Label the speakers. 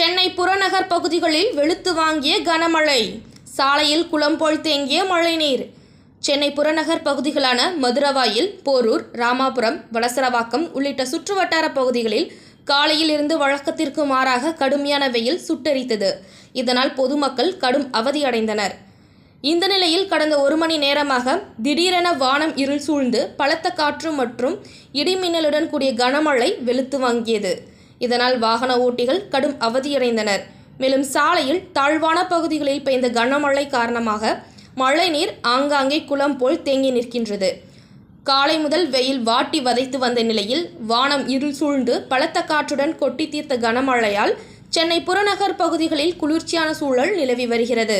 Speaker 1: சென்னை புறநகர் பகுதிகளில் வெளுத்து வாங்கிய கனமழை. சாலையில் குளம் போல் தேங்கிய மழைநீர். சென்னை புறநகர் பகுதிகளான மதுரவாயில் போரூர் ராமாபுரம் வலசரவாக்கம் உள்ளிட்ட சுற்றுவட்டார பகுதிகளில் காலையில் இருந்து வழக்கத்திற்கு மாறாக கடுமையான வெயில் சுட்டெரித்தது. இதனால் பொதுமக்கள் கடும் அவதியடைந்தனர் இந்த நிலையில் கடந்த ஒரு மணி நேரமாக திடீரென வானம் இருள் சூழ்ந்து பலத்த காற்று மற்றும் இடிமின்னலுடன் கூடிய கனமழை வெளுத்து வாங்கியது. இதனால் வாகன ஓட்டிகள் கடும் அவதியடைந்தனர். மேலும் சாலையில் தாழ்வான பகுதிகளில் பெய்த கனமழை காரணமாக மழைநீர் ஆங்காங்கே குளம் போல் தேங்கி நிற்கின்றது. காலை முதல் வெயில் வாட்டி வதைத்து வந்த நிலையில் வானம் இருள் சூழ்ந்து பலத்த காற்றுடன் கொட்டி தீர்த்த கனமழையால் சென்னை புறநகர் பகுதிகளில் குளிர்ச்சியான சூழல் நிலவி வருகிறது.